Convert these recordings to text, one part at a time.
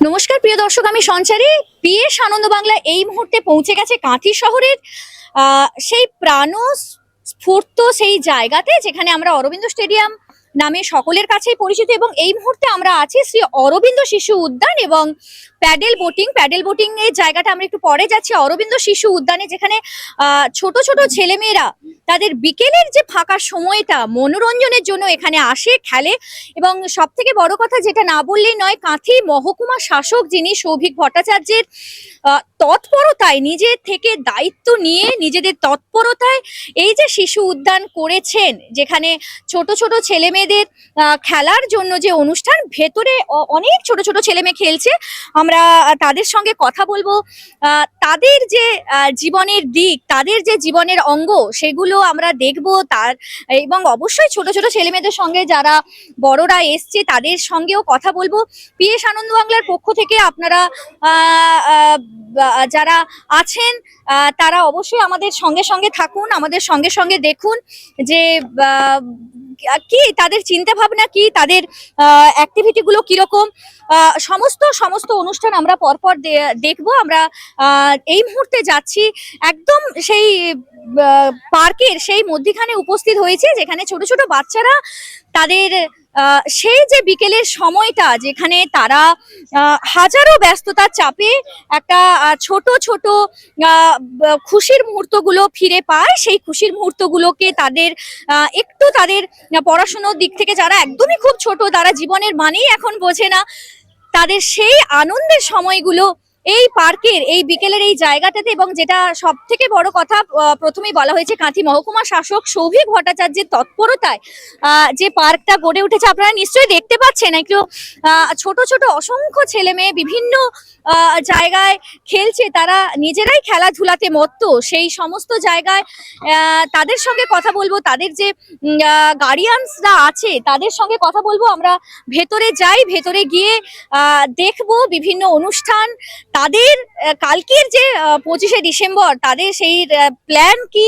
নমস্কার, প্রিয় দর্শক, আমি সঞ্চারে। পিএস আনন্দ বাংলা এই মুহূর্তে পৌঁছে গেছে কাঁথি শহরের সেই প্রাণ স্ফূর্ত সেই জায়গাতে যেখানে আমরা অরবিন্দ স্টেডিয়াম নামে সকলের কাছেই পরিচিত এবং এই মুহূর্তে আমরা আছি শ্রী অরবিন্দ শিশু উদ্যান এবং প্যাডেল বোটিং। প্যাডেল বোটিং এর জায়গাটা আমরা একটু পরে যাচ্ছি। অরবিন্দ শিশু উদ্যানে যেখানে ছোট ছোট ছেলেমেয়েরা তাদের বিকেলের যে ফাঁকা সময়টা মনোরঞ্জনের জন্য এখানে আসে, খেলে এবং সব থেকে বড় কথা যেটা না বললেই নয়, কাঁথি মহকুমা শাসক যিনি সৌভিক ভট্টাচার্যের তৎপরতায় নিজের থেকে দায়িত্ব নিয়ে নিজেদের তৎপরতায় এই যে শিশু উদ্যান করেছেন, যেখানে ছোট ছোট ছেলে মেয়েদের খেলার জন্য যে অনুষ্ঠান, ভেতরে অনেক ছোট ছোট ছেলে মেয়ে খেলছে। আমরা তাদের সঙ্গে কথা বলব। তাদের যে জীবনের দিক, তাদের যে জীবনের অঙ্গ, সেগুলো আমরা দেখব তার, এবং অবশ্যই ছোট ছোট ছেলে মেয়েদের সঙ্গে যারা বড়রা এসছে, তাদের সঙ্গেও কথা বলব। পিএস আনন্দ বাংলার পক্ষ থেকে আপনারা যারা আছেন তারা অবশ্যই আমাদের সঙ্গে সঙ্গে থাকুন, আমাদের সঙ্গে সঙ্গে দেখুন যে কি তাদের চিন্তা ভাবনা কি? তাদের অ্যাক্টিভিটি গুলো কীরকম? সমস্ত সমস্ত অনুষ্ঠান আমরা পরপর দেখব। আমরা এই মুহূর্তে যাচ্ছি একদম সেই পার্কের সেই মধ্যিখানে উপস্থিত হয়েছে, যেখানে ছোট ছোট বাচ্চারা তাদের সেই যে বিকেলের সময়টা যেখানে তারা হাজারো ব্যস্ততার চাপে একটা ছোট ছোট খুশির মুহূর্তগুলো ফিরে পায়, সেই খুশির মুহূর্তগুলোকে তাদের একটু তাদের পড়াশুনোর দিক থেকে যারা একদমই খুব ছোট, তারা জীবনের মানেই এখন বোঝে না। তাদের সেই আনন্দের সময়গুলো এই পার্কের, এই বিকেলের এই জায়গাটাতে এবং যেটা সব থেকে বড় কথা প্রথমেই বলা হয়েছে কাঁথি মহকুমা শাসক সৌভিক ভট্টাচার্যের তৎপরতায় যে পার্কটা গড়ে উঠেছে, আপনারা নিশ্চয়ই দেখতে পাচ্ছেন একটু ছোট ছোট অসংখ্য ছেলে মেয়ে বিভিন্ন জায়গায় খেলছে, তারা নিজেরাই খেলাধুলাতে মত্ত, সেই সমস্ত জায়গায় তাদের সঙ্গে কথা বলব, তাদের যে গার্ডিয়ানসরা আছে, তাদের সঙ্গে কথা বলব, আমরা ভেতরে যাই, ভেতরে গিয়ে দেখব বিভিন্ন অনুষ্ঠান তাদের কালকের যে পঁচিশে ডিসেম্বর তাদের সেই প্ল্যান কি?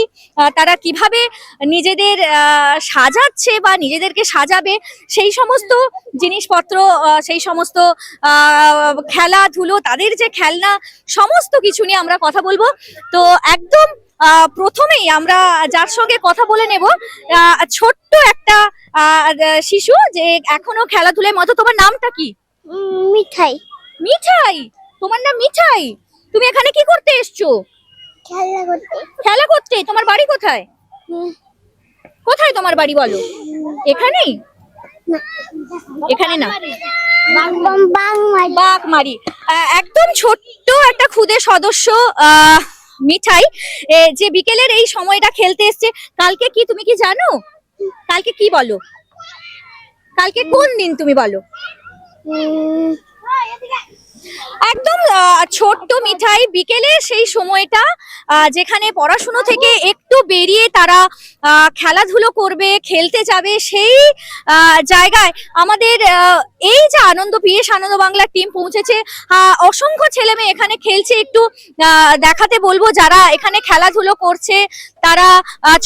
তারা কীভাবে নিজেদের সাজাচ্ছে বা নিজেদেরকে সাজাবে? সেই সমস্ত জিনিসপত্র সেই সমস্ত খেলাধুলো তাদের যে খেলনা সমস্ত কিছু নিয়ে আমরা কথা বলব। তো একদম প্রথমেই আমরা যার সঙ্গে কথা বলে নেব ছোট্ট একটা শিশু যে এখনও খেলাধুলার মতো। তোমার নামটা কি? মিঠাই। মিঠাই? তোমার নাম মিঠাই? তুমি এখানে কি করতে এসছো? খেলা করতে। খেলা করতে? তোমার বাড়ি কোথায়? কোথায় তোমার বাড়ি বলো? এখানেই? এখানে না। বাঘমারি। একদম ছোট্ট একটা খুদে সদস্য মিঠাই যে বিকেলের এই সময়টা খেলতে এসছে। কালকে কি তুমি কি জানো? কালকে কি বলো? কালকে কোন দিন তুমি বলো? একদম ছোট্ট মিঠাই বিকেলে সেই সময়টা যেখানে পড়াশুনো থেকে একটু বেরিয়ে তারা খেলাধুলো করবে, খেলতে যাবে, সেই জায়গায় আমাদের এই যে আনন্দ পিএস আনন্দ বাংলার টিম পৌঁছেছে। অসংখ্য ছেলে মেয়ে এখানে খেলছে। একটু দেখাতে বলব যারা এখানে খেলাধুলো করছে তারা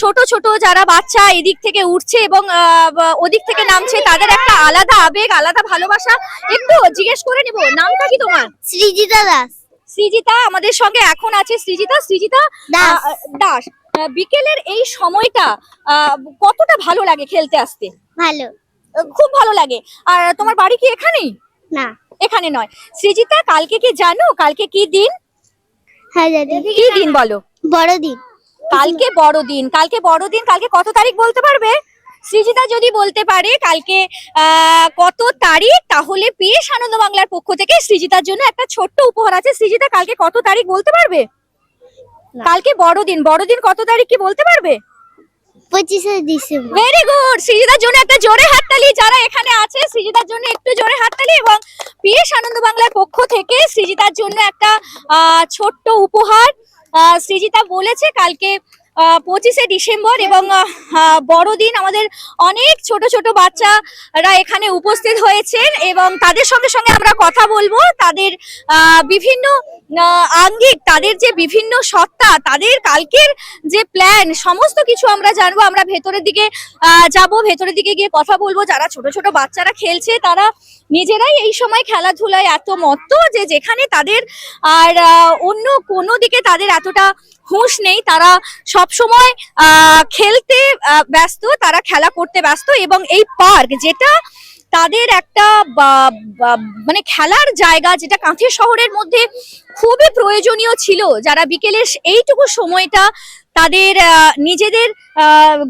ছোট ছোট যারা বাচ্চা এদিক থেকে উঠছে এবং ওদিক থেকে নামছে তাদের একটা আলাদা আবেগ আলাদা ভালোবাসা। একটু জিজ্ঞেস করে নিব নামটা কি তোমার? সৃজিতা দাস। সৃজিতা আমাদের সঙ্গে এখন আছে সৃজিতা। সৃজিতা দাস। বিকেলের এই সময়টা আহ, কতটা ভালো লাগে খেলতে আসতে? ভালো। খুব ভালো লাগে। আর তোমার বাড়ি কি এখানেই? না। এখানে নয়। সৃজিতা কালকে কি জানো? কালকে কি দিন? হাজারি কি দিন বলো? বড়দিন। কালকে বড়দিন। কালকে বড়দিন কালকে কত তারিখ বলতে পারবে? সৃজিতা যদি বলতে পারে কালকে কত তারিখ তাহলে পিএস আনন্দ বাংলার পক্ষ থেকে সৃজিতার জন্য একটা ছোট্ট উপহার আছে। সৃজিতা কালকে কত তারিখ বলতে পারবে? কালকে বড়দিন। বড়দিন কত তারিখ কি বলতে পারবে? পঁচিশে ডিসেম্বর। ভেরি গুড সৃজিতার জন্য একটা জোরে হাততালি, যারা এখানে আছে, সৃজিতার জন্য একটু জোরে হাততালি এবং পিএস আনন্দ বাংলার পক্ষ থেকে সৃজিতার জন্য একটা ছোট্ট উপহার। সৃজিতা বলেছে, কালকে পঁচিশে ডিসেম্বর এবং বড়দিন আমাদের অনেক ছোট ছোট বাচ্চারা এখানে উপস্থিত হয়েছেন এবং তাদের সঙ্গে সঙ্গে আমরা কথা বলব। তাদের বিভিন্ন আঙ্গিক, তাদের যে বিভিন্ন সত্তা, তাদের কালকের যে প্ল্যান সমস্ত কিছু আমরা জানব। আমরা ভেতরের দিকে যাব, ভেতরের দিকে গিয়ে কথা বলব। যারা ছোট ছোট বাচ্চারা খেলছে, তারা নিজেরাই এই সময় খেলাধুলায় এত মত্ত যে যেখানে তাদের আর অন্য কোনো দিকে তাদের এতটা হুঁশ নেই, তারা সব সময় খেলতে ব্যস্ত, তারা খেলা করতে ব্যস্ত এবং এই পার্ক যেটা তাদের একটা মানে খেলার জায়গা যেটা কাঁথি শহরের মধ্যে খুবই প্রয়োজনীয় ছিল, যারা বিকেলের এইটুকু সময়টা তাদের নিজেদের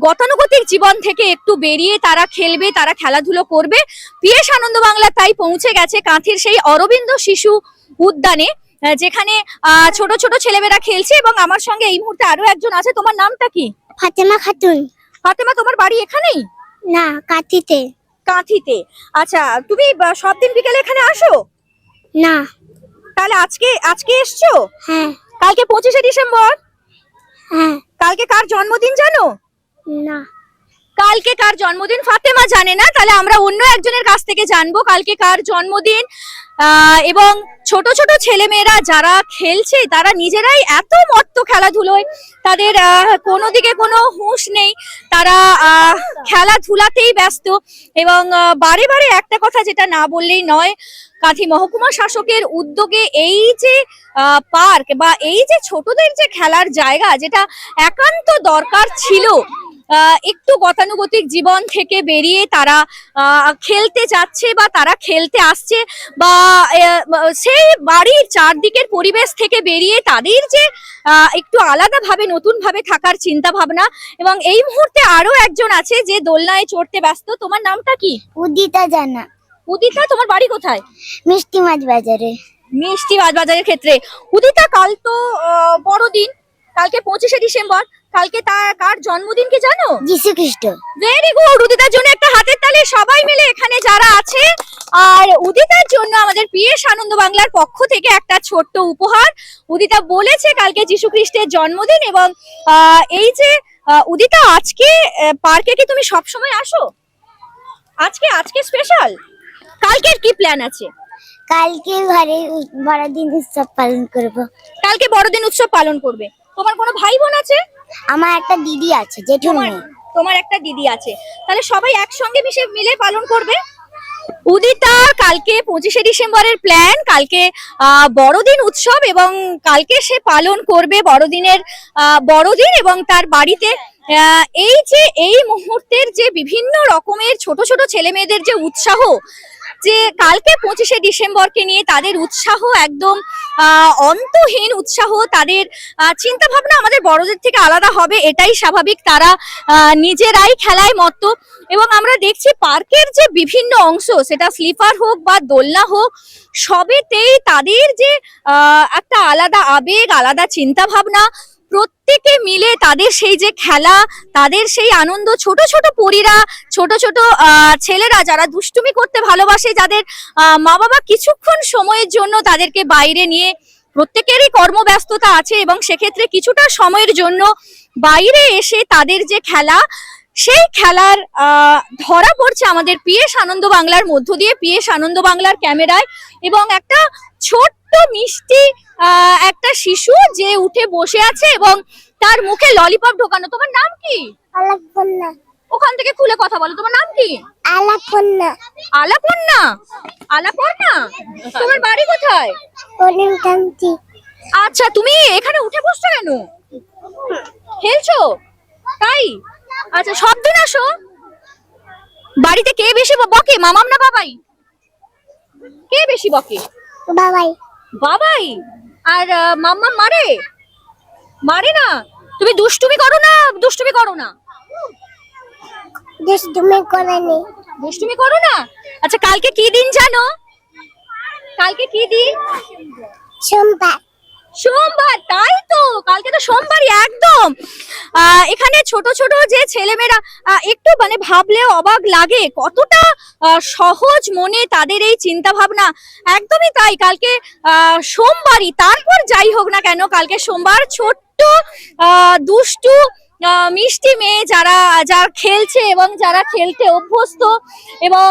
গতানুগতিক জীবন থেকে একটু বেরিয়ে তারা খেলবে, তারা খেলাধুলো করবে। পিএস আনন্দ বাংলা তাই পৌঁছে গেছে কাঁথির সেই অরবিন্দ শিশু উদ্যানে। যেখানে ছোট ছোট ছেলেমেয়েরা খেলছে এবং আমার সঙ্গে এই মুহূর্তে আরও একজন আছে। তোমার নামটা কি? ফাতেমা খাতুন। ফাতেমা তোমার বাড়ি এখানেই? না কাতিতে কাঁথিতে। আচ্ছা তুমি সব দিন বিকেলে এখানে আসো? না। তাহলে আজকে আজকে এসছো? হ্যাঁ। কালকে পঁচিশে ডিসেম্বর? হ্যাঁ। কালকে কার জন্মদিন জানো? না। কালকে কার জন্মদিন? ফাতেমা জানে না। তাহলে আমরা অন্য একজনের কাছ থেকে জানব কালকে কার জন্মদিন। এবং ছোট ছোট ছেলেমেয়েরা যারা খেলছে, তারা নিজেরাই এত মত্ত খেলাধুলোয়। তাদের কোনো দিকে কোনো হুঁশ নেই। তারা খেলাধুলাতেই ব্যস্ত। এবং বারে বারে একটা কথা যেটা না বললেই নয়, কাঁথি মহকুমা শাসকের উদ্যোগে এই যে পার্ক বা এই যে ছোটদের যে খেলার জায়গা, যেটা একান্ত দরকার ছিল একটু গতানুগতিক জীবন থেকে বেরিয়ে তারা খেলতে যাচ্ছে বা তারা খেলতে আসছে বা সেই বাড়ির চারদিকের পরিবেশ থেকে বেরিয়ে তাদের যে একটু আলাদাভাবে নতুন ভাবে থাকার চিন্তা ভাবনা এবং এই মুহূর্তে আরও একজন আছে যে দোলনায় চড়তে ব্যস্ত। তোমার নামটা কি? উদিতা জানা। উদিতা তোমার বাড়ি কোথায়? মিষ্টি মাছ বাজারে। মিষ্টি মাছ বাজারের ক্ষেত্রে। উদিতা কাল তো বড়দিন। কালকে পঁচিশে ডিসেম্বর কালকে তার কার জন্মদিন কি জানো? যিশু খ্রিস্ট ভেরি গুড উদিতার জন্য একটা হাতের তালি সবাই মিলে এখানে যারা আছে আর উদিতার জন্য আমাদের পিএস আনন্দ বাংলার পক্ষ থেকে একটা ছোট্ট উপহার। উদিতা বলেছে কালকে যিশু খ্রিস্টের জন্মদিন এবং এই যে উদিতা আজকে পার্কে কি তুমি সব সময় আসো? আজকে আজকে স্পেশাল কালকের কি প্ল্যান আছে? কালকে ঘরে বড়দিন উৎসব পালন করব। কালকে বড়দিন উৎসব পালন করবে। তোমার কোনো ভাই বোন আছে? আমার একটা দিদি আছে জেঠুর তোমার মেয়ে। তোমার একটা দিদি আছে। তাহলে সবাই একসঙ্গে মিশে মিলে পালন করবে? উদিতা কালকে পঁচিশে ডিসেম্বরের প্ল্যান কালকে বড়দিন উৎসব এবং কালকে সে পালন করবে বড়দিনের আহ, বড়দিন এবং তার বাড়িতে আহ, এই যে এই মুহূর্তের যে বিভিন্ন রকমের ছোট ছোট ছেলে মেয়েদের যে উৎসাহ যে কালকে পঁচিশে ডিসেম্বরকে নিয়ে তাদের উৎসাহ একদম অন্তহীন উৎসাহ, তাদের চিন্তা ভাবনা আমাদের বড়দের থেকে আলাদা হবে, এটাই স্বাভাবিক। তারা নিজেরাই খেলায় মত্ত। এবং আমরা দেখছি পার্কের যে বিভিন্ন অংশ, সেটা স্লিপার হোক বা দোলনা হোক, সবেতেই তাদের যে একটা আলাদা আবেগ, আলাদা চিন্তা ভাবনা প্রত্যেকে মিলে তাদের সেই যে খেলা, তাদের সেই আনন্দ, ছোট ছোট পরীরা, ছোট ছোট ছেলেরা যারা দুষ্টুমি করতে ভালোবাসে, যাদের মা বাবা কিছুক্ষণ সময়ের জন্য তাদেরকে বাইরে নিয়ে প্রত্যেকেরই কর্মব্যস্ততা আছে এবং সেক্ষেত্রে কিছুটা সময়ের জন্য বাইরে এসে তাদের যে খেলা, সেই খেলার ধরা পড়ছে আমাদের পিএস আনন্দ বাংলার মধ্য দিয়ে, পিএস আনন্দ বাংলার ক্যামেরায় এবং একটা ছোট্ট মিষ্টি একটা শিশু যে উঠে বসে আছে এবং তার মুখে ললিপপ ঢোকানো। তোমার নাম কি? আলাপন্না। ওখান থেকে খুলে কথা বলো। তোমার নাম কি? আলাপন্না। আলাপন্না? আলাপন্না তোমার বাড়ি কোথায়? আচ্ছা তুমি এখানে উঠে বসছো কেন? খেলছো? তাই? আচ্ছা সব দিন আসো। বাড়িতে কে বেশি বকে? মামাম না বাবাই? কে বেশি বকে? বাবাই। বাবাই? আর মাম্মা মারে? মারে না? তুমি দুষ্টুমি করো না দুষ্টুমি করো না। দুষ্টুমি করেনি। দুষ্টুমি করো না? আচ্ছা কালকে কি দিন জানো? কালকে কি দিন? সোমবার। সোমবার, তাই তো? কালকে তো সোমবারই, একদম। এখানে ছোট ছোট যে ছেলেমেয়েরা একটু মানে ভাবলেও অবাক লাগে, কতটা সহজ মনে তাদের এই চিন্তা ভাবনা একদমই তাই, কালকে সোমবারই, তারপর যাই হোক না কেন, কালকে সোমবার ছোট্ট দুষ্টু মিষ্টি মেয়ে যারা যারা খেলছে এবং যারা খেলতে অভ্যস্ত এবং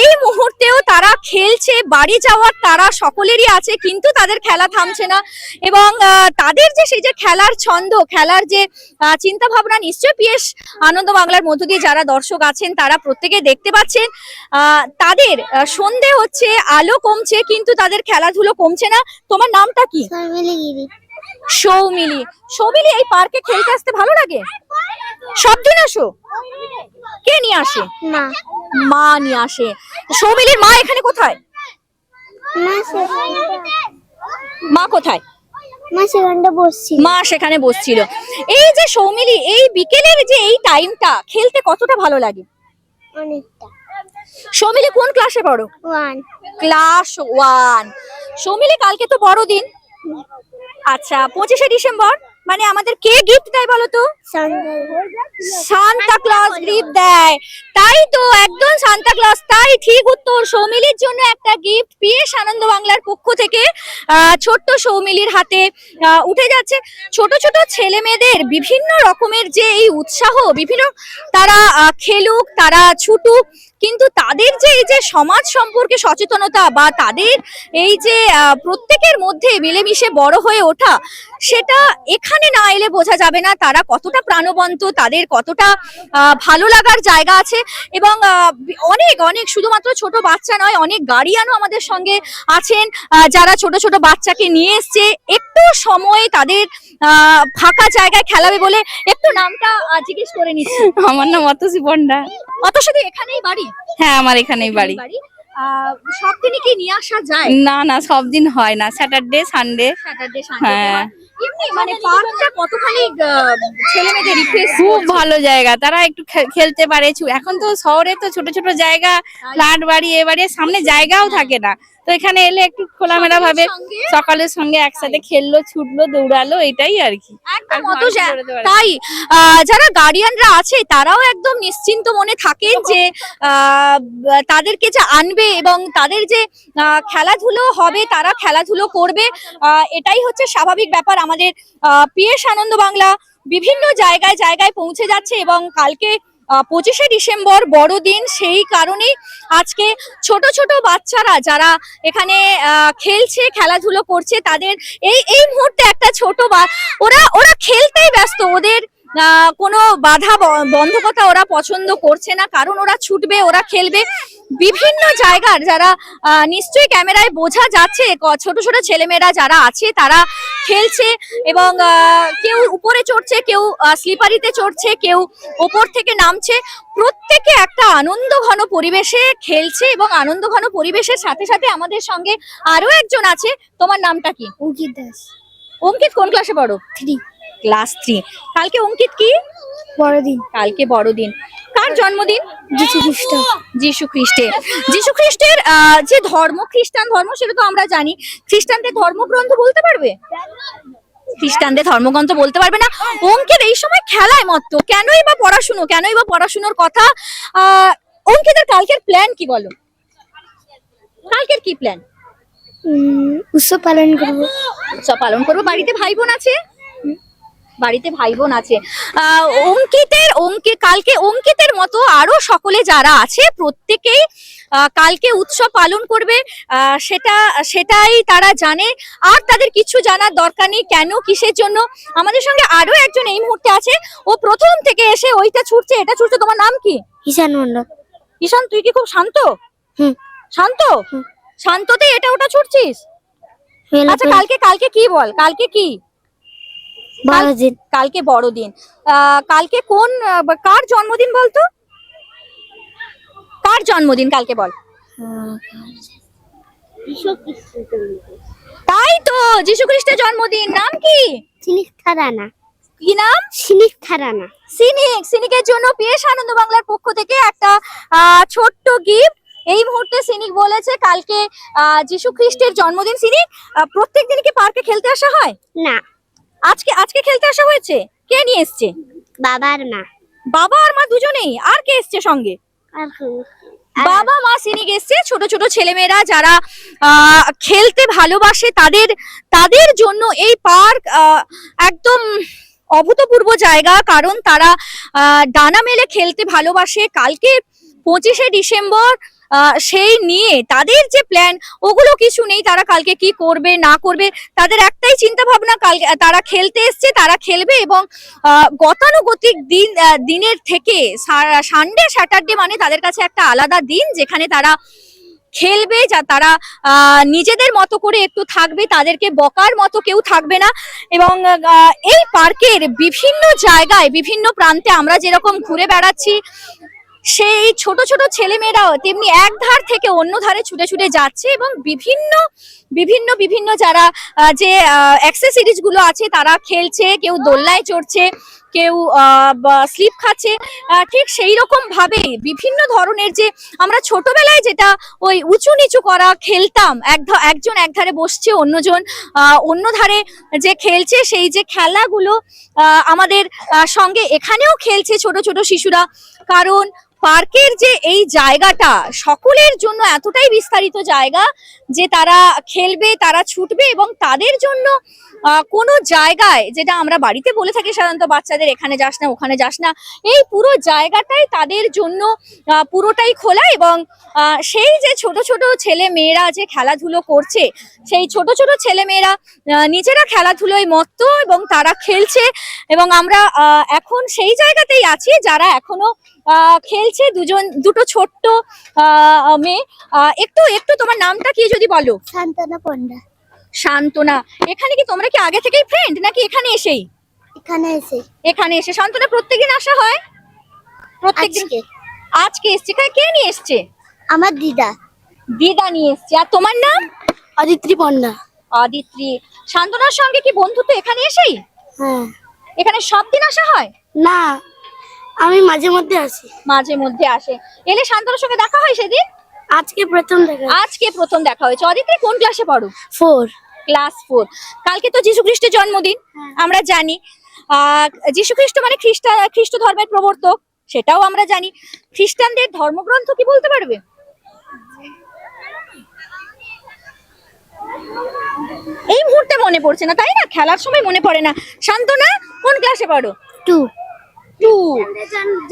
এই মুহূর্তেও তারা খেলছে, বাড়ি যাওয়ার তারা সকলেরই আছে, কিন্তু তাদের খেলা থামছে না এবং তাদের যে সেই যে খেলার ছন্দ, খেলার যে চিন্তা ভাবনা নিশ্চয় পিএস আনন্দ বাংলার মধ্য দিয়ে যারা দর্শক আছেন, তারা প্রত্যেকে দেখতে পাচ্ছেন। তাদের সন্ধে হচ্ছে, আলো কমছে, কিন্তু তাদের খেলাধুলো কমছে না। তোমার নামটা কি? সৌমিলি সৌমিলি এই পার্কে খেলতে আসতে ভালো লাগে? সব দিন আসো। কে নিয়ে আসে? মা। মা নিয়ে আসে। সৌমিলির মা এখানে কোথায়? মা কোথায়? মা সেখানটা মা সেখানে বসছিল। এই যে সৌমিলি এই বিকেলের যে এই টাইমটা খেলতে কতটা ভালো লাগে? অনেকটা। সৌমিলি কোন ক্লাসে পড়ো? One class one. সৌমিলি কালকে তো বড়দিন। আচ্ছা পঁচিশে ডিসেম্বর মানে আমাদের কে গিফট দেয় বলো তো? সান্তা ক্লজ গিফট দেয়। তাই তো একদম সান্তা ক্লজ তাই ঠিক উত্তর সৌমিলির জন্য একটা গিফট পিএস আনন্দ বাংলার পক্ষ থেকে। ছোট্ট সৌমিলির হাতে উঠে যাচ্ছে। ছোট ছোট ছেলে মেয়েদের বিভিন্ন রকমের যে এই উৎসাহ বিভিন্ন তারা খেলুক তারা ছুটুক কিন্তু তাদের যে এই যে সমাজ সম্পর্কে সচেতনতা বা তাদের এই যে প্রত্যেকের মধ্যে মিলেমিশে বড় হয়ে ওঠা সেটা এখানে না এলে বোঝা যাবে না তারা কতটা প্রাণবন্ত তাদের কতটা ভালো লাগার জায়গা আছে এবং অনেক অনেক শুধুমাত্র ছোট বাচ্চা নয় অনেক গার্ডিয়ানও আমাদের সঙ্গে আছেন যারা ছোট ছোট বাচ্চাকে নিয়ে এসছে একটু সময় তাদের আহ, ফাঁকা জায়গায় খেলাবে বলে একটু নামটা জিজ্ঞেস করে নিচ্ছি। আমার নাম অতসী পন্ডা অত সাথে এখানেই বাড়ি? হ্যাঁ আমার এখানেই বাড়ি। সব কি নিয়ে আসা যায়? না না সব দিন হয় না। স্যাটারডে সানডে স্যাটারডে হ্যাঁ। মানে পার্কটা কতখানি ছেলে খুব ভালো জায়গা। তারা একটু খেলতে পারে। এখন তো শহরে তো ছোট ছোট জায়গা ফ্ল্যাট বাড়ি এ বাড়ি সামনে জায়গাও থাকে না। তো এখানে এলে একটু খোলামেলা ভাবে সকালের সঙ্গে একসাথে খেললো ছুটলো দৌড়ালো এটাই আর কি। তাই যারা গার্ডিয়ানরা আছে তারাও একদম নিশ্চিন্ত মনে থাকেন যে তাদেরকে যে আনবে এবং তাদের যে খেলাধুলো হবে তারা খেলাধুলো করবে আহ, এটাই হচ্ছে স্বাভাবিক ব্যাপার। আমাদের পিএস আনন্দ বাংলা বিভিন্ন জায়গায় জায়গায় পৌঁছে যাচ্ছে এবং কালকে পঁচিশে ডিসেম্বর বড়দিন, সেই কারণেই আজকে ছোট ছোট বাচ্চারা যারা এখানে খেলছে, খেলাধুলো করছে, তাদের এই এই মুহূর্তে একটা ছোট বা, ওরা ওরা খেলতেই ব্যস্ত। ওদের কোনো বাধা বন্ধকতা ওরা পছন্দ করছে না। কারণ ওরা ছুটবে ওরা খেলবে বিভিন্ন জায়গার যারা নিশ্চয়ই ক্যামেরায় বোঝা যাচ্ছে ছোট ছোট ছেলেমেয়েরা যারা আছে তারা খেলছে এবং কেউ উপরে চড়ছে কেউ স্লিপারিতে চড়ছে কেউ ওপর থেকে নামছে। প্রত্যেকে একটা আনন্দ ঘন পরিবেশে খেলছে এবং আনন্দ ঘন পরিবেশের সাথে সাথে আমাদের সঙ্গে আরও একজন আছে। তোমার নামটা কি? অঙ্কিত দাস। অঙ্কিত কোন ক্লাসে পড়ো? Three class three. কালকে অঙ্কিত কি? বড়দিন। কালকে বড়দিন। কার জন্মদিন? যিশু খ্রিস্ট যিশু খ্রিস্টের যিশু খ্রিস্টের যে ধর্ম খ্রিস্টান ধর্ম সেটা তো আমরা জানি। খ্রিস্টানদের ধর্মগ্রন্থ বলতে পারবে? খ্রিস্টানদের ধর্মগ্রন্থ বলতে পারবে না। অঙ্কিত এই সময় খেলায় মত্ত। কেনই বা পড়াশুনো কেনই বা পড়াশুনোর কথা? আহ অঙ্কিতের কালকের প্ল্যান কি বলো? কালকের কি প্ল্যান উৎসব পালন করব। উৎসব পালন করব। বাড়িতে ভাই বোন আছে? বাড়িতে ভাই বোন আছে অঙ্কিতের অঙ্কে কালকে অঙ্কিতের মতো আরও সকলে যারা আছে প্রত্যেকেই কালকে উৎসব পালন করবে। সেটা সেটাই তারা জানে। আর তাদের কিছু জানার দরকার নেই কেন কিসের জন্য। আমাদের সঙ্গে আরও একজন এই মুহূর্তে আছে। ও প্রথম থেকে এসে ওইটা ছুটছে এটা ছুটছে। তোমার নাম কি? ঈশান মন্ডল ঈশান তুই কি খুব শান্ত? হুম। শান্ত। শান্ততে এটা ওটা ছুটছিস? আচ্ছা কালকে কালকে কি বল? কালকে কি? বড়দিন। কালকে বড়দিন। কালকে কোন কার জন্মদিন বলতো? কার জন্মদিন কালকে বল। তাই তো যীশু খ্রিস্টের জন্মদিন। নাম কি? নাম? সিনিক। সিনিকের জন্য আনন্দ বাংলার পক্ষ থেকে একটা ছোট্ট গিফট এই মুহূর্তে সিনিক বলেছে কালকে যিশু খ্রিস্টের জন্মদিন। সিনিক প্রত্যেক দিন কি পার্কে খেলতে আসা হয়? না। আজকে আজকে খেলতে আসা হয়েছে? কে নিয়ে এসছে? বাবার মা। বাবা আর মা দুজনেই? আর কে এসছে সঙ্গে? আর বাবা মা সিনিক এসছে। ছোট ছোট ছেলেমেয়েরা যারা আহ, খেলতে ভালোবাসে তাদের তাদের জন্য এই পার্ক একদম অভূতপূর্ব জায়গা। কারণ তারা ডানা মেলে খেলতে ভালোবাসে। কালকে পঁচিশে ডিসেম্বর সেই নিয়ে তাদের যে প্ল্যান ওগুলো কিছু নেই, তারা কালকে কি করবে, না করবে, তাদের একটাই চিন্তা ভাবনা কালকে তারা খেলতে এসছে, তারা খেলবে এবং গতানুগতিক দিন দিনের থেকে সানডে স্যাটারডে মানে তাদের কাছে একটা আলাদা দিন, যেখানে তারা খেলবে, যা তারা নিজেদের মতো করে একটু থাকবে, তাদেরকে বকার মতো কেউ থাকবে না এবং এই পার্কের বিভিন্ন জায়গায়, বিভিন্ন প্রান্তে আমরা যেরকম ঘুরে বেড়াচ্ছি সেই ছোট ছোট ছেলেমেয়েরাও তেমনি এক ধার থেকে অন্য ধারে ছুটে ছুটে যাচ্ছে এবং বিভিন্ন বিভিন্ন বিভিন্ন যারা যে অ্যাক্সেসরিজগুলো আছে তারা খেলছে, কেউ দোলনায় চড়ছে, কেউ স্লিপ খাচ্ছে। ঠিক সেই রকম ভাবে বিভিন্ন ধরনের যে, আমরা ছোটবেলায় যেটা ওই উঁচু নিচু করা খেলতাম, এক একজন এক ধারে বসছে, অন্যজন অন্য ধারে যে খেলছে, সেই যে খেলাগুলো আমাদের সঙ্গে এখানেও খেলছে ছোট ছোট শিশুরা। কারণ পার্কের যে এই জায়গাটা সকলের জন্য এতটাই বিস্তারিত জায়গা যে তারা খেলবে, তারা ছুটবে এবং তাদের জন্য কোনো জায়গায় যেটা আমরা বাড়িতে বলে থাকি সাধারণত বাচ্চাদের, এখানে যাস না, ওখানে যাস না, এই পুরো জায়গাটাই তাদের জন্য পুরোটাই খোলা এবং সেই যে ছোট ছোট ছেলে মেয়েরা যে খেলাধুলো করছে, সেই ছোট ছোট ছেলে মেয়েরা নিজেরা খেলাধুলোয় মত্ত এবং তারা খেলছে এবং আমরা এখন সেই জায়গাতেই আছি যারা এখনও খেলছে দুজন দুটো ছোট্ট মেয়ে। একটু একটু তোমার নামটা কি যদি বলো? শান্তনা পণ্ডা। শান্তনা। এখানে কি তোমরা কি আগে থেকেই ফ্রেন্ড নাকি এখানে এসেই? এখানে এসে। এখানে এসে। শান্তনা প্রত্যেকদিন আসা হয়? প্রত্যেকদিন? আজকে। এসছে। কে নিয়ে এসছে? আমার দিদা। দিদা নিয়ে এসছে। আর তোমার নাম? অদিত্রি পণ্ডা। আদিত্রি শান্তনার সঙ্গে কি বন্ধুত্ব এখানে এসেই? হ্যাঁ। এখানে সব দিন আসা হয়? না। আমি মাঝে মধ্যে আসি। মাঝে মধ্যে আসে। এলে শান্তনার সঙ্গে দেখা হয় সেদিন? আজকে প্রথম দেখা আজকে প্রথম দেখা হয়েছে। অদিত্রি কোন ক্লাসে পড়ো? ফোর ক্লাস ফোর কালকে তো যীশু খ্রিস্টের জন্মদিন হ্যাঁ। আমরা জানি। যীশু খ্রিস্ট মানে খ্রিস্টা খ্রিস্ট ধর্মের প্রবর্তক সেটাও আমরা জানি। খ্রিস্টানদের ধর্মগ্রন্থ কি বলতে পারবে? এই মুহূর্তে মনে পড়ছে না তাই না? খেলার সময় মনে পড়ে না। শান্তনা কোন ক্লাসে পড়ো? টু টু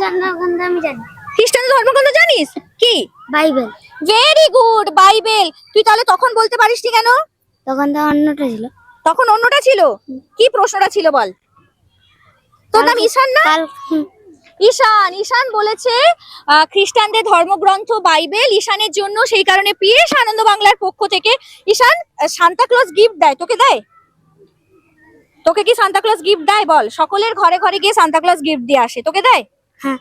জন্মগ্রন্থ আমি জানি। খ্রিস্টানদের ধর্মগ্রন্থ জানিস? কি? বাইবেল। Very good Bible. তুই তাহলে তখন বলতে পারিসনি কেন? তখন তো অন্যটা ছিল। তখন অন্যটা ছিল? কি প্রশ্নটা ছিল বল। তোর নাম ঈশান না? ঈশান ঈশান বলেছে খ্রিস্টানদের ধর্মগ্রন্থ বাইবেল ঈশানের জন্য সেই কারণে পিএস আনন্দ বাংলার পক্ষ থেকে ঈশান সান্তা ক্লজ গিফট দেয় তোকে দেয়? তোকে কি সান্তা ক্লজ গিফট দেয় বল? সকলের ঘরে ঘরে গিয়ে সান্তা ক্লজ গিফট দিয়ে আসে। তোকে দেয়? হ্যাঁ।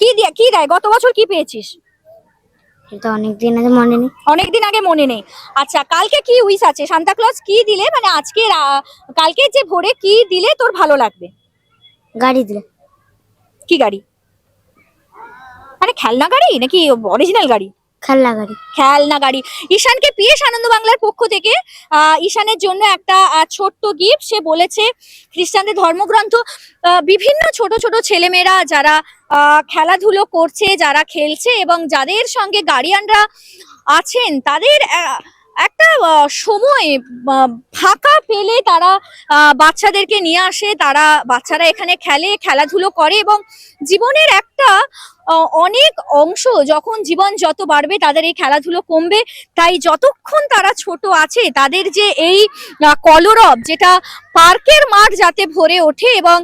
কি দিয়ে কি দেয়? গত বছর কি পেয়েছিস? এটা অনেক দিন আগে মনে নেই। অনেকদিন আগে মনে নেই। আচ্ছা কালকে কি উইস আছে? সান্তা ক্লজ কি দিলে? মানে আজকে কালকে যে ভোরে কি দিলে তোর ভালো লাগবে? গাড়ি দিলে। কি গাড়ি? মানে খেলনা গাড়ি? নাকি অরিজিনাল গাড়ি? খেলনা গাড়ি। খেলনা গাড়ি। ঈশানকে পিএস আনন্দ বাংলার পক্ষ থেকে ঈশানের জন্য একটা ছোট্ট গিফট। সে বলেছে, খ্রিস্টানদের ধর্মগ্রন্থ বিভিন্ন ছোট ছোট ছেলেমেয়েরা যারা খেলাধুলো করছে, যারা খেলছে এবং যাদের সঙ্গে গার্ডিয়ানরা আছেন, তাদের একটা সময় ফাঁকা পেলে তারা বাচ্চাদেরকে নিয়ে আসে, তারা বাচ্চারা এখানে খেলে, খেলাধুলো করে এবং জীবনের একটা অনেক অংশ যখন জীবন যত বাড়বে, তাদের এই খেলাধুলো কমবে। তাই যতক্ষণ তারা ছোট আছে, তাদের যে এই কলরব যেটা পার্কের মাঠ যাতে ভরে ওঠে এবং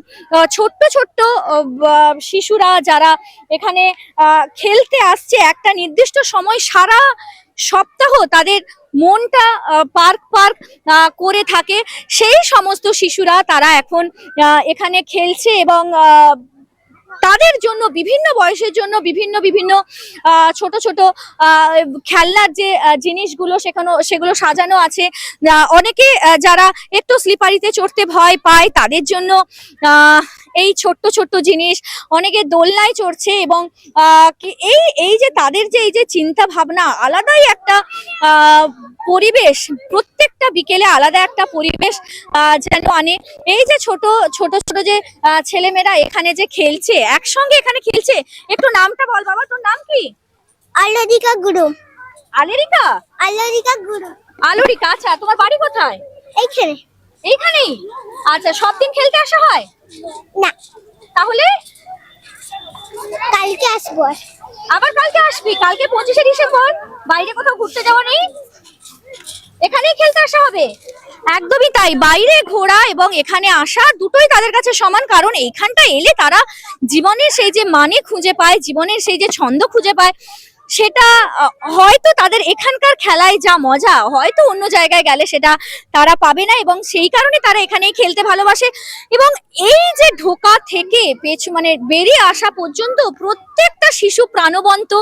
ছোট্ট ছোট্ট শিশুরা যারা এখানে খেলতে আসছে, একটা নির্দিষ্ট সময় সারা সপ্তাহ তাদের মনটা পার্ক পার্ক করে থাকে। সেই সমস্ত শিশুরা তারা এখন এখানে খেলছে এবং তাদের জন্য, বিভিন্ন বয়সের জন্য বিভিন্ন বিভিন্ন ছোট ছোট খেলনার যে জিনিসগুলো সেখানে, সেগুলো সাজানো আছে। অনেকে যারা একটু স্লিপারিতে চড়তে ভয় পায়, তাদের জন্য এই ছোট্ট ছোট্ট জিনিস অনেকে দোলনায় চড়ছে এবং কি- এই এই যে তাদের যে এই যে চিন্তা ভাবনা আলাদাই একটা পরিবেশ প্রত্যেকটা বিকেলে আলাদা একটা পরিবেশ যেন আনে। এই যে ছোট ছোট ছোট যে ছেলেমেয়েরা এখানে যে খেলছে একসঙ্গে এখানে খেলছে একটু নামটা বল বাবা তোর নাম কি? আলোরিকা গুরু। আলেরিকা? আলোরিকা গুরু। আলোরিকা আচ্ছা তোমার বাড়ি কোথায়? এইখানে। এইখানেই? আচ্ছা সব দিন খেলতে আসা হয়? না। তাহলে কালকে আসব। আবার কালকে আসবি? কালকে পঁচিশে ডিসেম্বর। বাইরে কোথাও ঘুরতে যাওয়া নেই? এখানেই খেলতে আসা হবে? একদমই তাই। বাইরে ঘোরা এবং এখানে আসা দুটোই তাদের কাছে সমান কারণ এইখানটা এলে তারা জীবনের সেই যে মানে খুঁজে পায় জীবনের সেই যে ছন্দ খুঁজে পায় সেটা হয়তো তাদের এখানকার খেলায় যা মজা, হয়তো অন্য জায়গায় গেলে সেটা তারা পাবে না এবং সেই কারণে তারা এখানেই খেলতে ভালোবাসে। এবং এই যে ঢোকা থেকে পেছ মানে বেরিয়ে আসা পর্যন্ত প্রত্যেকটা শিশু প্রাণবন্ত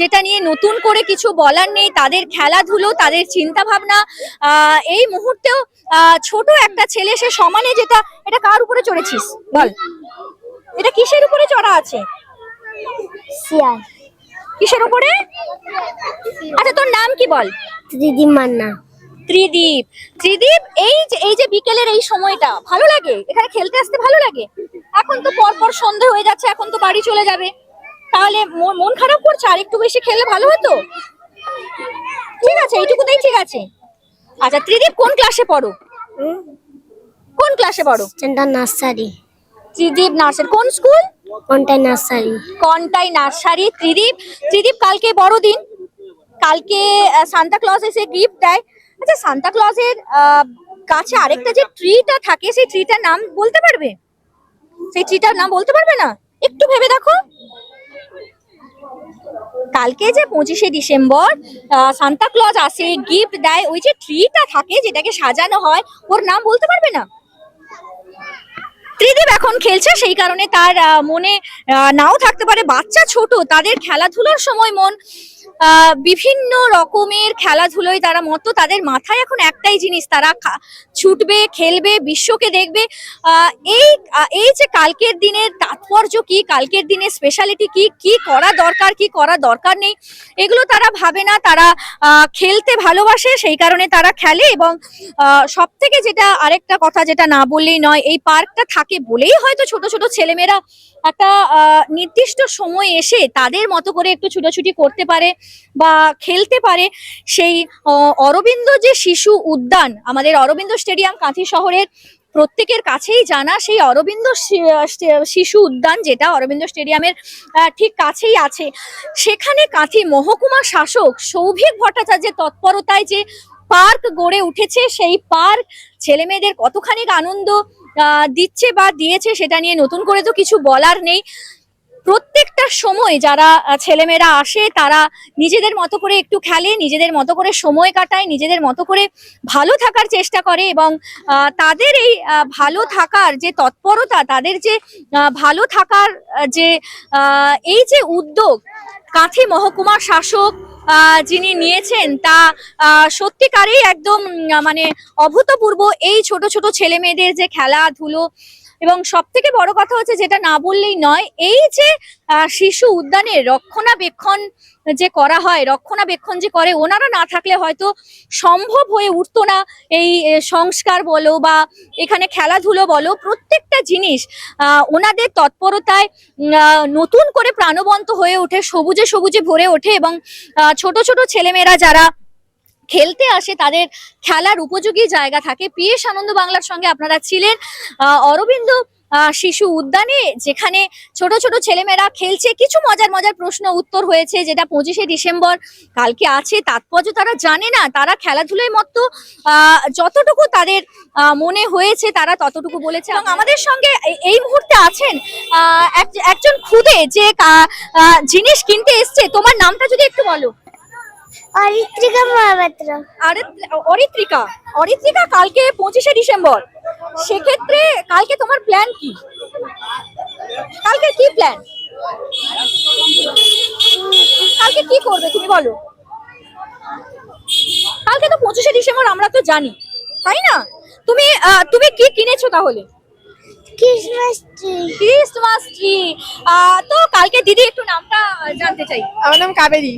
যেটা নিয়ে নতুন করে কিছু বলার নেই, তাদের খেলাধুলো, তাদের চিন্তা ভাবনা এই মুহূর্তেও ছোট একটা ছেলে, সে সমানে যেটা, এটা কার উপরে চড়েছিস? বল। এটা কিসের উপরে চড়া আছে? শিয়াল কিসের উপরে? আচ্ছা তোর নাম কি বল? দিদি মান্না। ত্রিদীপ। ত্রিদীপ এই যে এই যে বিকেলের এই সময়টা ভালো লাগে? এখানে খেলতে আসতে ভালো লাগে? এখন তো পর পর সন্ধে হয়ে যাচ্ছে এখন তো বাড়ি চলে যাবে। তাহলে মন খারাপ করছে? আর একটু বেশি খেললে ভালো হতো? ঠিক আছে এইটুকুতেই ঠিক আছে। আচ্ছা ত্রিদীপ কোন ক্লাসে পড়ো? কোন ক্লাসে পড়ো? নার্সারি। ত্রিদীপ নার্সারি কোন স্কুল? কোনটাই নার্সারি? কন্টাই নার্সারি? ত্রিদীপ ত্রিদীপ, কালকে বড়দিন। কালকে সান্তা ক্লজ এসে গিফট দেয়। আচ্ছা সান্তা ক্লজের কাছে আরেকটা যে ট্রিটা থাকে, সেই ট্রিটার নাম বলতে পারবে? সেই ট্রিটার নাম বলতে পারবে না? একটু ভেবে দেখো। কালকে যে পঁচিশে ডিসেম্বর সান্তা ক্লজ আসে গিফট দেয়, ওই যে ট্রিটা থাকে, যেটাকে সাজানো হয়, ওর নাম বলতে পারবে না? ত্রিদীপ এখন খেলছে, সেই কারণে তার মনে নাও থাকতে পারে। বাচ্চা ছোট, তাদের খেলাধুলার সময় মন বিভিন্ন রকমের খেলাধুলোয় তারা মতো তাদের মাথায় এখন একটাই জিনিস, তারা ছুটবে, খেলবে, বিশ্বকে দেখবে। এই এই যে কালকের দিনের তাৎপর্য কি, কালকের দিনের স্পেশালিটি কি কি করা দরকার, কি করা দরকার নেই, এগুলো তারা ভাবে না। তারা খেলতে ভালোবাসে, সেই কারণে তারা খেলে এবং সব থেকে যেটা আরেকটা কথা যেটা না বললেই নয়, এই পার্কটা থাকে বলেই হয়তো ছোট ছোট ছেলেমেয়েরা একটা নির্দিষ্ট সময় এসে তাদের মতো করে একটু ছুটোছুটি করতে পারে বা খেলতে পারে। সেই অরবিন্দ যে শিশু উদ্যান, আমাদের অরবিন্দ স্টেডিয়াম কাঁথি শহরের প্রত্যেকের কাছেই জানা, সেই অরবিন্দ শিশু উদ্যান যেটা অরবিন্দ স্টেডিয়ামের ঠিক কাছেই আছে। সেখানে কাঁথি মহকুমা শাসক সৌভিক ভট্টাচার্যের তৎপরতায় যে পার্ক গড়ে উঠেছে, সেই পার্ক ছেলে মেয়েদের কতখানি আনন্দ দিচ্ছে বা দিয়েছে সেটা নিয়ে নতুন করে তো কিছু বলার নেই। প্রত্যেকটা সময় যারা ছেলেমেয়েরা আসে, তারা নিজেদের মতো করে একটু খেলে, নিজেদের মতো করে সময় কাটায়, নিজেদের মতো করে ভালো থাকার চেষ্টা করে এবং তাদের এই ভালো থাকার যে তৎপরতা, তাদের যে ভালো থাকার যে এই যে উদ্যোগ, কাঁথি মহকুমা শাসক যিনি নিয়েছেন তা সত্যিকারেই একদম মানে অভূতপূর্ব। এই ছোট ছোট ছেলে মেয়েদের যে খেলাধুলো এবং সব থেকে বড় কথা হচ্ছে যেটা না বললেই নয়, এই যে শিশু উদ্যানের রক্ষণাবেক্ষণ যে করা হয়, রক্ষণাবেক্ষণ যে করে, ওনারা না থাকলে হয়তো সম্ভব হয়ে উঠতো না এই সংস্কার বলো বা এখানে খেলাধুলো বলো। প্রত্যেকটা জিনিস ওনাদের তৎপরতায় নতুন করে প্রাণবন্ত হয়ে ওঠে, সবুজে সবুজে ভরে ওঠে এবং ছোট ছোট ছেলেমেয়েরা যারা খেলতে আসে, তাদের খেলার উপযোগী জায়গা থাকে। পিএস আনন্দ বাংলার সঙ্গে আপনারা ছিলেন অরবিন্দ শিশু উদ্যানে, যেখানে ছোট ছোট ছেলেমেয়েরা খেলছে। কিছু মজার মজার প্রশ্ন উত্তর হয়েছে, যেটা পঁচিশে ডিসেম্বর কালকে আছে। তাৎপর্য তারা জানে না, তারা খেলাধুলায় মতো যতটুকু তাদের মনে হয়েছে তারা ততটুকু বলেছে। এবং আমাদের সঙ্গে এই- মুহূর্তে আছেন একজন খুদে যে জিনিস কিনতে এসছে। তোমার নামটা যদি একটু বলো। অরিত্রিকা মহাপাত্র। আরে অরিত্রিকা? অরিত্রিকা কালকে পঁচিশে ডিসেম্বর। সেক্ষেত্রে কালকে তোমার প্ল্যান কি? কালকে কি প্ল্যান কালকে কি করবে তুমি বলো? কালকে তো পঁচিশে ডিসেম্বর আমরা তো জানি। তাই না? তুমি তুমি কি কিনেছো তাহলে? ক্রিসমাস ট্রি ক্রিসমাস ট্রি তো কালকে দিদি একটু নামটা জানতে চাই। আমার নাম কাবেরী।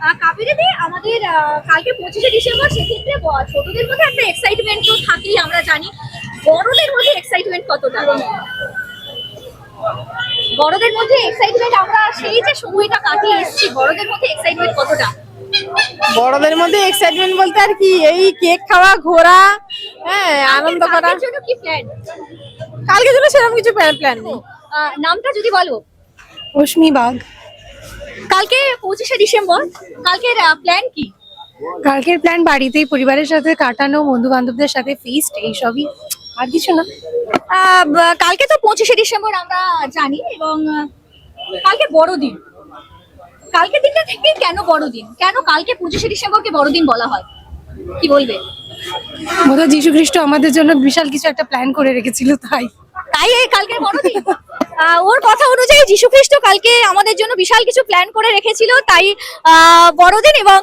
আহ, কাবেরী আমাদের কালকে পঁচিশে ডিসেম্বর সেক্ষেত্রে ব- ছোটদের মধ্যে একটা এক্সাইটমেন্ট তো থাকেই আমরা জানি। বড়দের মধ্যে এক্সাইটমেন্ট কতটা? বড়দের মধ্যে এক্সাইটমেন্ট আমরা সেই যে সময়টা কাটিয়ে এসেছি বড়দের মধ্যে এক্সাইটমেন্ট কতটা? বড়দের মধ্যে এক্সাইটমেন্ট বলতে আর কি এই কেক খাওয়া ঘোরা হ্যাঁ আনন্দ করা। জন্য কি প্ল্যান কালকে জন্য সেরকম কিছু প্ল্যান নেই। নামটা যদি বলো। রশ্মি বাগ। কালকে পঁচিশে ডিসেম্বর কালকের প্ল্যান কি? কালকের প্ল্যান বাড়িতেই পরিবারের সাথে কাটানো বন্ধু বান্ধবদের সাথে ফিস্ট এইসবই আর কিছু না। কালকে তো পঁচিশে ডিসেম্বর আমরা জানি এবং কালকে বড়দিন। কালকে দিনটা থেকে কেন বড়দিন? কেন কালকে পঁচিশে ডিসেম্বরকে বড়দিন বলা হয়? কি বলবে? বোধহয় যীশু খ্রিস্ট আমাদের জন্য বিশাল কিছু একটা প্ল্যান করে রেখেছিল তাই। তাই এই কালকের বড়দিন। ওর কথা অনুযায়ী যীশু খ্রিস্ট কালকে আমাদের জন্য বিশাল কিছু প্ল্যান করে রেখেছিল তাই বড়দিন এবং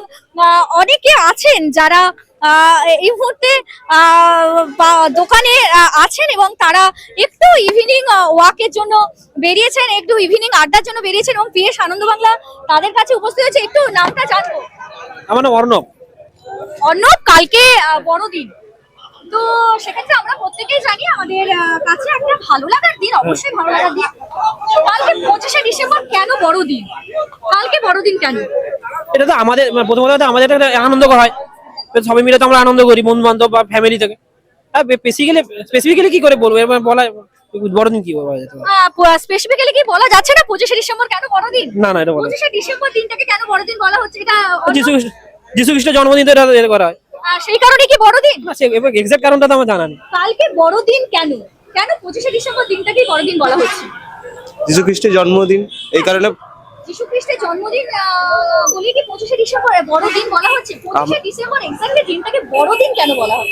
অনেকে আছেন যারা এই মুহূর্তে দোকানে আছেন এবং তারা একটু ইভিনিং ওয়াকের জন্য বেরিয়েছেন একটু ইভিনিং আড্ডার জন্য বেরিয়েছেন এবং পিএস আনন্দ বাংলা তাদের কাছে উপস্থিত হয়েছে। একটু নামটা জানব। আমার নাম অর্ণব। অর্ণব কালকে বড়দিন। তো সেক্ষেত্রে আমরা প্রত্যেকেই জানি আমাদের আহ, কাছে একটা ভালো লাগার দিন অবশ্যই ভালো লাগার দিন। কালকে পঁচিশে ডিসেম্বর কেন বড়দিন? কালকে বড়দিন কেন? এটা তো আমাদের মানে প্রথমত আমাদের একটা আনন্দকর হয়। সবাই মিলে তো আমরা আনন্দ করি বন্ধু বান্ধব বা ফ্যামিলি থেকে। বেসিক্যালি স্পেসিফিক্যালি কি করে বলব? এবার বলা বড়দিন কি বলা যেতে পারে? স্পেসিফিক্যালি কি বলা যাচ্ছে না পঁচিশে ডিসেম্বর কেন বড়দিন? না না এটা বলা পঁচিশে ডিসেম্বর দিনটাকে কেন বড়দিন বলা হচ্ছে? এটা অন্য- যিশু খ্রিস্ট যিশু খ্রিস্টের জন্মদিন তো এটা এটা করা হয়। সেই কারণে কি বড়দিন? না সে এক্সাক্ট কারণটা তো আমার জানা নেই। কালকে বড়দিন কেন? কেন পঁচিশে ডিসেম্বর দিনটাকে বড়দিন বলা হচ্ছে? যীশু খ্রিস্টের জন্মদিন এই কারণে যীশু খ্রিস্টের জন্মদিন বলে কি পঁচিশে ডিসেম্বর বড়দিন বলা হচ্ছে? পঁচিশে ডিসেম্বর এক্স্যাক্টলি দিনটাকে বড়দিন কেন বলা হয়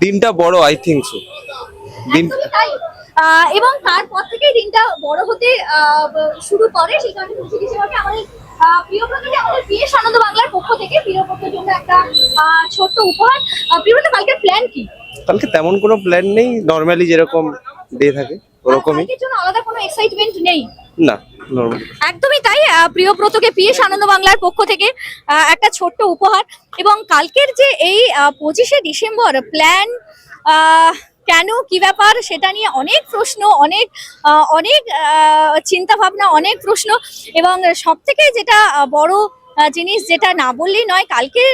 দিনটা বড় আই থিঙ্ক সো দিন তাই। এবং তারপর থেকেই দিনটা বড় হতে শুরু করে। সেই কারণে পঁচিশে ডিসেম্বরকে আমাদের প্রিয়ব্রতকে আমাদের পিএস আনন্দ বাংলার পক্ষ থেকে প্রিয়ব্রতের জন্য একটা ছোট্ট উপহার। আহ, প্রিয়ব্রত কালকে প্ল্যান কি? কালকে তেমন কোনো প্ল্যান নেই। নর্মালি যেরকম ডে থাকে ওরকমই। আলাদা কোনো এক্সাইটমেন্ট নেই? না একদমই তাই প্রিয়ব্রতকে পিএস আনন্দ বাংলার পক্ষ থেকে একটা ছোট্ট উপহার। এবং কালকের যে এই পঁচিশে ডিসেম্বর প্ল্যান কেন কি ব্যাপার সেটা নিয়ে অনেক প্রশ্ন অনেক অনেক চিন্তা ভাবনা অনেক প্রশ্ন। এবং সব থেকে যেটা বড় জিনিস যেটা না বললেই নয়, কালকে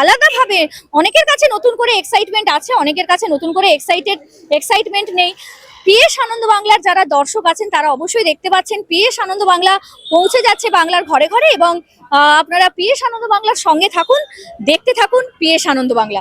আলাদাভাবে অনেকের কাছে নতুন করে এক্সাইটমেন্ট আছে, অনেকের কাছে নতুন করে এক্সাইটেড এক্সাইটমেন্ট নেই। পিএস আনন্দ বাংলার যারা দর্শক আছেন, তারা অবশ্যই দেখতে পাচ্ছেন, পিএস আনন্দ বাংলা পৌঁছে যাচ্ছে বাংলার ঘরে ঘরে এবং আপনারা পিএস আনন্দ বাংলার সঙ্গে থাকুন, দেখতে থাকুন পিএস আনন্দ বাংলা।